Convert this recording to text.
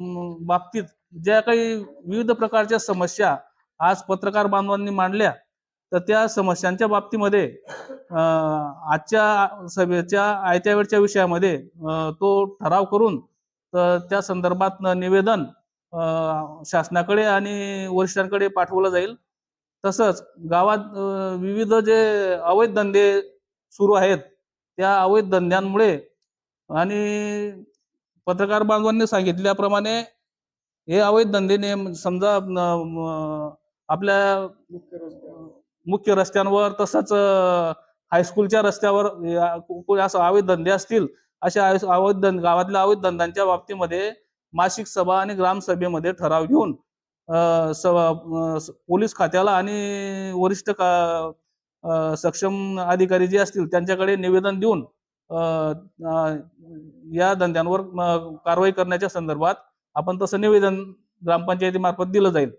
बाबतीत ज्या काही विविध प्रकारच्या समस्या आज पत्रकार बांधवांनी मांडल्या तर त्या समस्यांच्या बाबतीमध्ये आजच्या सभेच्या आयत्या वेळच्या विषयामध्ये तो ठराव करून तर त्या संदर्भात निवेदन शासनाकडे आणि वरिष्ठांकडे पाठवलं जाईल. तसंच गावात विविध जे अवैध धंदे सुरू आहेत त्या अवैध धंद्यांमुळे आणि पत्रकार बांधवांनी सांगितल्याप्रमाणे हे अवैध धंदे नेम समजा आपल्या मुख्य रस्त्यांवर तसंच हायस्कूलच्या रस्त्यावर कोणी असं अवैध धंदे असतील अशा अवैध गावातल्या अवैध धंद्यांच्या बाबतीमध्ये मासिक सभा आणि ग्रामसभेमध्ये ठराव घेऊन स- पोलीस खात्याला आणि वरिष्ठ का- सक्षम अधिकारी जे असतील त्यांच्याकडे निवेदन देऊन या धंद्यांवर कारवाई करण्याच्या संदर्भात आपण तसं निवेदन ग्रामपंचायतीमार्फत दिलं जाईल.